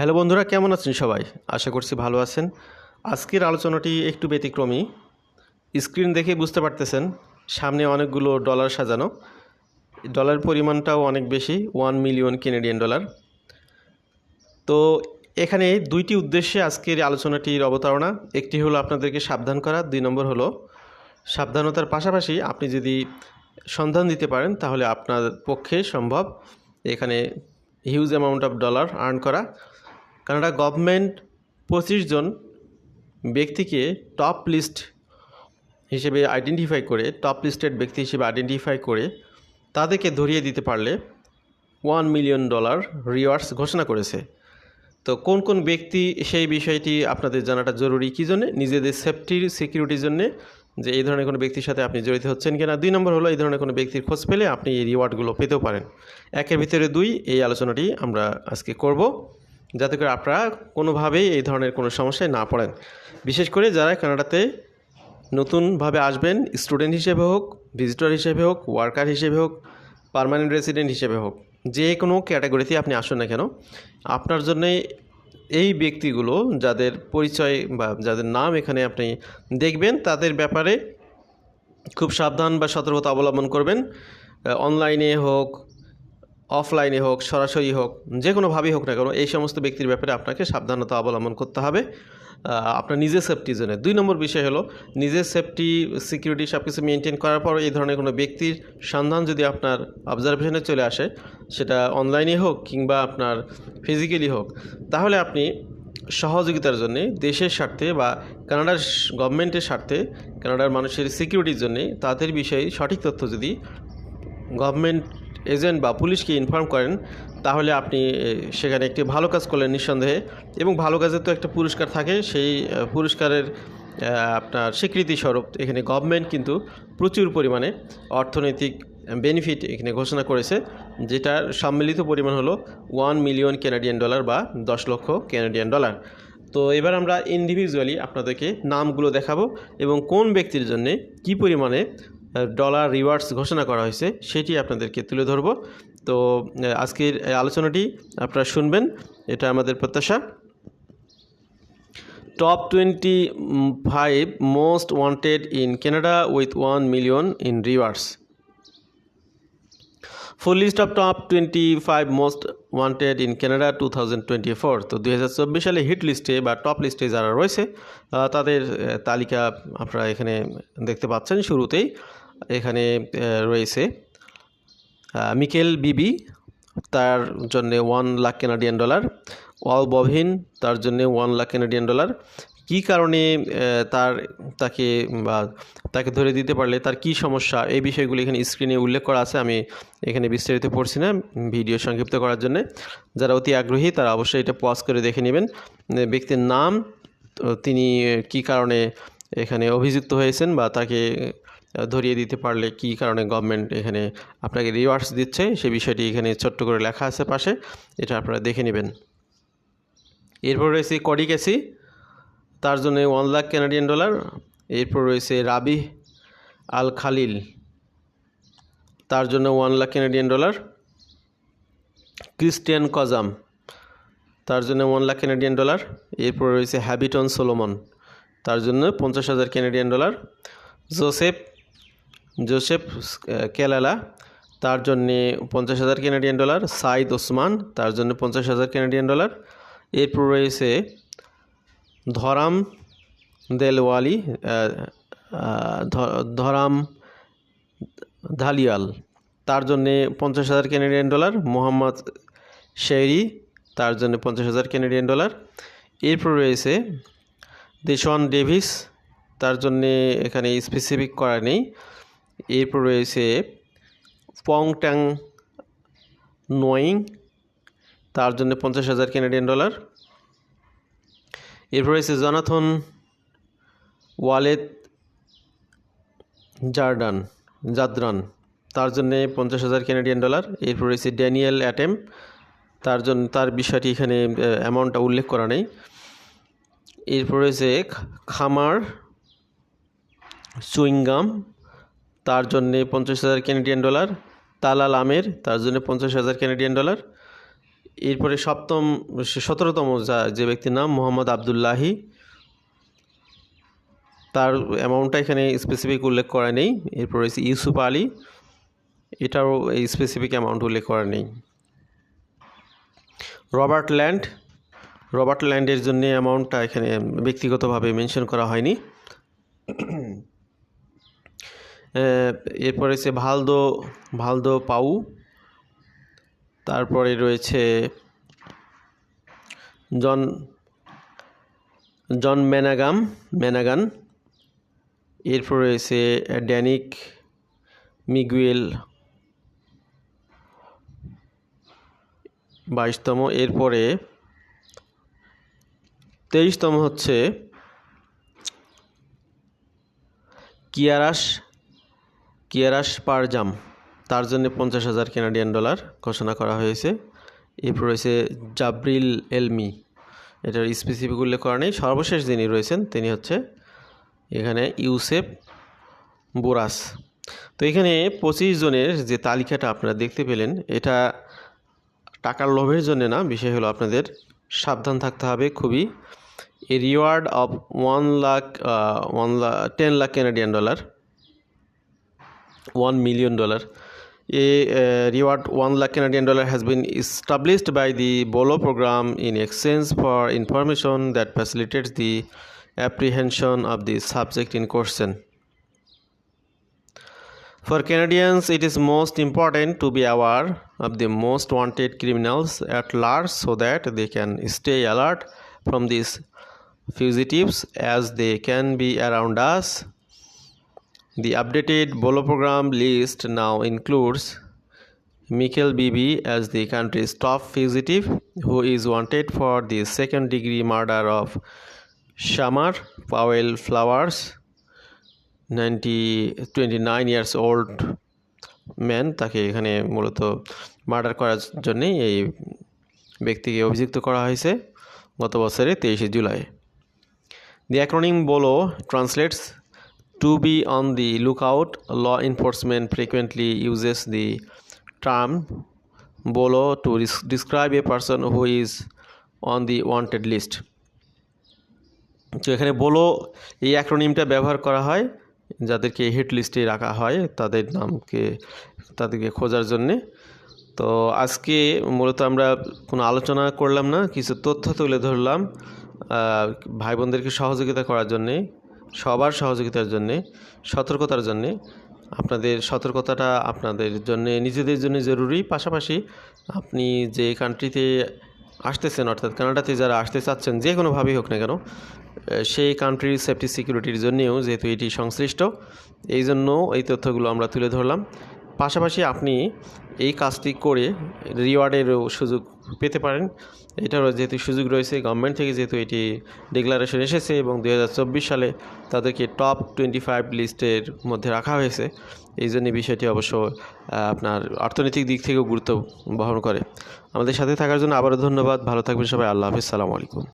Hello বন্ধুরা, কেমন আছেন সবাই? আশা করছি ভালো আছেন। আজকের আলোচনাটি একটু ব্যতিক্রমী। স্ক্রিন দেখে বুঝতে পারতেছেন, সামনে অনেকগুলো ডলার সাজানো। ডলার পরিমাণটাও অনেক বেশি ওয়ান মিলিয়ন কেনেডিয়ান ডলার তো এখানে দুইটি উদ্দেশ্যে আজকের আলোচনাটির অবতারণা। একটি হলো আপনাদেরকে সাবধান করা, দুই নম্বর হলো সাবধানতার পাশাপাশি আপনি যদি সন্ধান দিতে পারেন, তাহলে আপনার পক্ষে সম্ভব এখানে huge amount of dollar earn করা। কানাডা গভর্নমেন্ট পঁচিশ জন ব্যক্তিকে টপ লিস্ট হিসেবে আইডেন্টিফাই করে টপ লিস্টেড ব্যক্তি হিসেবে আইডেন্টিফাই করে তাদেরকে ধরিয়ে দিতে পারলে ওয়ান মিলিয়ন ডলার রিওয়ার্ডস ঘোষণা করেছে। তো কোন কোন ব্যক্তি সেই বিষয়টি আপনাদের জানাটা জরুরি, কী জন্যে? নিজেদের সেফটির সিকিউরিটির জন্যে যে এই ধরনের কোনো ব্যক্তির সাথে আপনি জড়িত হচ্ছেন কিনা। দুই নম্বর হলো এই ধরনের কোনো ব্যক্তির খোঁজ পেলে আপনি এই রিওয়ার্ডগুলো পেতেও পারেন। একের ভিতরে দুই, এই আলোচনাটি আমরা আজকে করব। যাতে করে আপনারা কোনোভাবেই এই ধরনের কোনো সমস্যায় না পড়েন। বিশেষ করে যারা কানাডাতে নতুনভাবে আসবেন, স্টুডেন্ট হিসেবে হোক, ভিজিটর হিসেবে হোক, ওয়ার্কার হিসেবে হোক, পার্মানেন্ট রেসিডেন্ট হিসেবে হোক, যে কোনো ক্যাটাগরিতে আপনি আসুন না কেন, আপনার জন্য এই ব্যক্তিগুলো যাদের পরিচয় বা যাদের নাম এখানে আপনি দেখবেন, তাদের ব্যাপারে খুব সাবধান বা সতর্কতা অবলম্বন করবেন। অনলাইনে হোক অফলাইনে হোক, সরাসরি হোক যে কোনোভাবেই হোক না কেন, এই সমস্ত ব্যক্তির ব্যাপারে আপনাকে সাবধানতা অবলম্বন করতে হবে। আপনার নিজের সেফটির জন্য দুই নম্বর বিষয় হলো, নিজের সেফটি সিকিউরিটি সব কিছু মেনটেন করার পর এই ধরনের কোনো ব্যক্তির সন্ধান যদি আপনার অবজারভেশনে চলে আসে, সেটা অনলাইনে হোক কিংবা আপনার ফিজিক্যালি হোক, তাহলে আপনি সহযোগিতার জন্য দেশের স্বার্থে বা কানাডার গভর্নমেন্টের স্বার্থে কানাডার মানুষের সিকিউরিটির জন্যে তাদের বিষয়ে সঠিক তথ্য যদি গভর্নমেন্ট এজেন্ট বা পুলিশকে ইনফর্ম করেন, তাহলে আপনি সেখানে একটি ভালো কাজ করলেন নিঃসন্দেহে। এবং ভালো কাজের তো একটা পুরস্কার থাকে, সেই পুরস্কারের আপনার স্বীকৃতি স্বরূপ এখানে গভর্নমেন্ট কিন্তু প্রচুর পরিমাণে অর্থনৈতিক বেনিফিট এখানে ঘোষণা করেছে, যেটার সম্মিলিত পরিমাণ হলো ওয়ান মিলিয়ন কেনাডিয়ান ডলার বা দশ লক্ষ কেনাডিয়ান ডলার তো এবার আমরা ইন্ডিভিজুয়ালি আপনাদেরকে নামগুলো দেখাবো এবং কোন ব্যক্তির জন্য কী পরিমাণে ডলার রিওয়ার্ডস ঘোষণা করা হয়েছে, সেটি আপনাদেরকে তুলে ধরব। তো আজকের আলোচনাটি আপনারা শুনবেন, এটা আমাদের প্রত্যাশা। Top twenty five most wanted in Canada with one million in rewards full list of top twenty five most wanted in Canada two thousand twenty four তো, দুই হাজার চব্বিশ সালে হিট লিস্টে বা টপ লিস্টে যারা রয়েছে তাদের তালিকা আপনারা এখানে দেখতে পাচ্ছেন শুরুতেই। এখানে রয়েছে। মিকেল বিবি, তার জন্যে ওয়ান লাখ কানাডিয়ান ডলার ওয়াল বভিন, তার জন্যে ওয়ান লাখ কানাডিয়ান ডলার কী কারণে তার, তাকে, বা, তাকে ধরে দিতে পারলে, তার কি সমস্যা, এই বিষয়গুলো এখানে স্ক্রিনে উল্লেখ করা আছে, আমি এখানে বিস্তারিত পড়ছি না, ভিডিও সংক্ষিপ্ত করার জন্য। যারা অতি আগ্রহী, তারা অবশ্যই এটা পজ করে দেখে নেবেন। ব্যক্তির নাম তিনি কি কারণে এখানে অভিযুক্ত হয়েছেন, বা তাকে ধরিয়ে দিতে পারলে কি কারণে গভর্নমেন্ট এখানে আপনাকে রিওয়ার্ডস দিচ্ছে? সেই বিষয়টি এখানে ছোট্ট করে লেখা আছে পাশে। এটা আপনারা দেখে নেবেন। এরপর রয়েছে কডি ক্যাসি তার জন্য ওয়ান লাখ কানাডিয়ান ডলার এরপর রয়েছে রাবি আল খালিল তার জন্য one lakh Canadian dollar Christian কজাম তার জন্য ওয়ান লাখ কানাডিয়ান ডলার এরপর রয়েছে হ্যাবিটন সোলোমন তার জন্য পঞ্চাশ হাজার কানাডিয়ান ডলার জোসেফ জোসেফ কেলালা, তার জন্যে পঞ্চাশ হাজার কানাডিয়ান ডলার সাইদ ওসমান, তার জন্য পঞ্চাশ হাজার কানাডিয়ান ডলার এরপর রয়েছে ধরাম দেলওয়ালি ধরাম ধালিয়াল, তার জন্যে পঞ্চাশ হাজার কানাডিয়ান ডলার মোহাম্মদ শেরি তার জন্য পঞ্চাশ হাজার কানাডিয়ান ডলার এরপর রয়েছে দেশওয়ান ডেভিস, তার জন্যে এখানে স্পেসিফিক করা নেই। এরপর রয়েছে পং ট্যাং নোয়িং, তার জন্য পঞ্চাশ হাজার কানাডিয়ান ডলার এরপর রয়েছে জনাথন ওয়ালেদ জার্ডান, জাদ্রান, তার জন্যে পঞ্চাশ হাজার কানাডিয়ান ডলার এরপর রয়েছে ড্যানিয়েল অ্যাটেম, তার জন্য, তার বিষয়টি এখানে অ্যামাউন্টটা উল্লেখ করা নেই। এরপর রয়েছে খামার, চুইংগাম তার জন্যে পঞ্চাশ হাজার কানাডিয়ান ডলার তালাল আমের, তার জন্য পঞ্চাশ হাজার কানাডিয়ান ডলার এরপরে সপ্তম, সতেরোতম যা, যে ব্যক্তির নাম মোহাম্মদ আবদুল্লাহি। তার অ্যামাউন্টটা এখানে স্পেসিফিক উল্লেখ করা নেই। এরপর রয়েছে ইউসুফ আলী। এটারও এই স্পেসিফিক অ্যামাউন্ট উল্লেখ করা নেই। Robert land. রবার্ট ল্যান্ডের জন্য অ্যামাউন্টটা এখানে ব্যক্তিগতভাবে মেনশন করা হয়নি। এরপরে রয়েছে ভালদো ভালদো পাউ। তারপরে রয়েছে জন জন ম্যানাগাম ম্যানাগান এরপর রয়েছে ড্যানিক, মিগুয়েল। বাইশতম। এরপরে তেইশতম হচ্ছে কিয়ারাস। কিয়ারাস পারজাম, তার জন্য পঞ্চাশ হাজার কানাডিয়ান ডলার ঘোষণা করা হয়েছে। এরপর রয়েছে জাবরিল এলমি, এটার স্পেসিফিক উল্লেখ করা নেই। সর্বশেষ যিনি রয়েছেন, তিনি হচ্ছে এখানে ইউসেফ বোরাস। তো এখানে পঁচিশ জনের যে তালিকাটা আপনারা দেখতে পেলেন, এটা টাকার লোভের জন্য না, বিষয় হলো আপনাদের সাবধান থাকতে হবে খুবই। A reward of one lakh one lakh ten lakh Canadian dollar one million dollar. A uh, reward one lakh Canadian dollar has been established by the BOLO program in exchange for information that facilitates the apprehension of the subject in question. For Canadians, it is most important to be aware of the most wanted criminals at large so that they can stay alert from these fugitives as they can be around us the updated Bolo program list now includes Mikhail Bibi as the country's top fugitive who is wanted for the second degree murder of Shamar Powell Flowers, 90, 29 years old man তাকে এখানে মূলত murder করার জন্যেই এই ব্যক্তিকে অভিযুক্ত করা হয়েছে গত বছরে তেইশে July The acronym BOLO translates to be on the lookout. Law enforcement frequently uses the term BOLO to des- describe a person who is on the wanted list. তো এখানে বলো এই অ্যাক্রোনিমটা ব্যবহার করা হয়, যাদেরকে হিট লিস্টে রাখা হয়, তাদের নামকে, তাদেরকে খোঁজার জন্যে তো আজকে মূলত আমরা কোনো আলোচনা করলাম না, কিছু তথ্য তুলে ধরলাম ভাই বোনদেরকে সহযোগিতা করার জন্যে সবার সহযোগিতার জন্যে, সতর্কতার জন্যে, আপনাদের সতর্কতাটা আপনাদের জন্য, নিজেদের জন্য জরুরি। পাশাপাশি আপনি যে কান্ট্রিতে আসতেছেন, অর্থাৎ কানাডাতে যারা আসতে চাচ্ছেন, যে কোনোভাবেই হোক না কেন সেই কান্ট্রির সেফটি সিকিউরিটির জন্যেও যেহেতু এটি সংশ্লিষ্ট, এই জন্য এই তথ্যগুলো আমরা তুলে ধরলাম। পাশাপাশি আপনি এই কাজটি করে রিওয়ার্ডেরও সুযোগ পেতে পারেন। এটারও যেহেতু সুযোগ রয়েছে গভর্নমেন্ট থেকে যেহেতু এটি ডিক্লারেশন এসেছে এবং দু হাজার চব্বিশ সালে তাদেরকে টপ টোয়েন্টি ফাইভ লিস্টের মধ্যে রাখা হয়েছে। এই জন্য বিষয়টি অবশ্য আপনার অর্থনৈতিক দিক থেকেও গুরুত্ব বহন করে। আমাদের সাথে থাকার জন্য আবারও ধন্যবাদ। ভালো থাকবেন সবাই। আল্লাহ হাফিজ। সালামু আলাইকুম।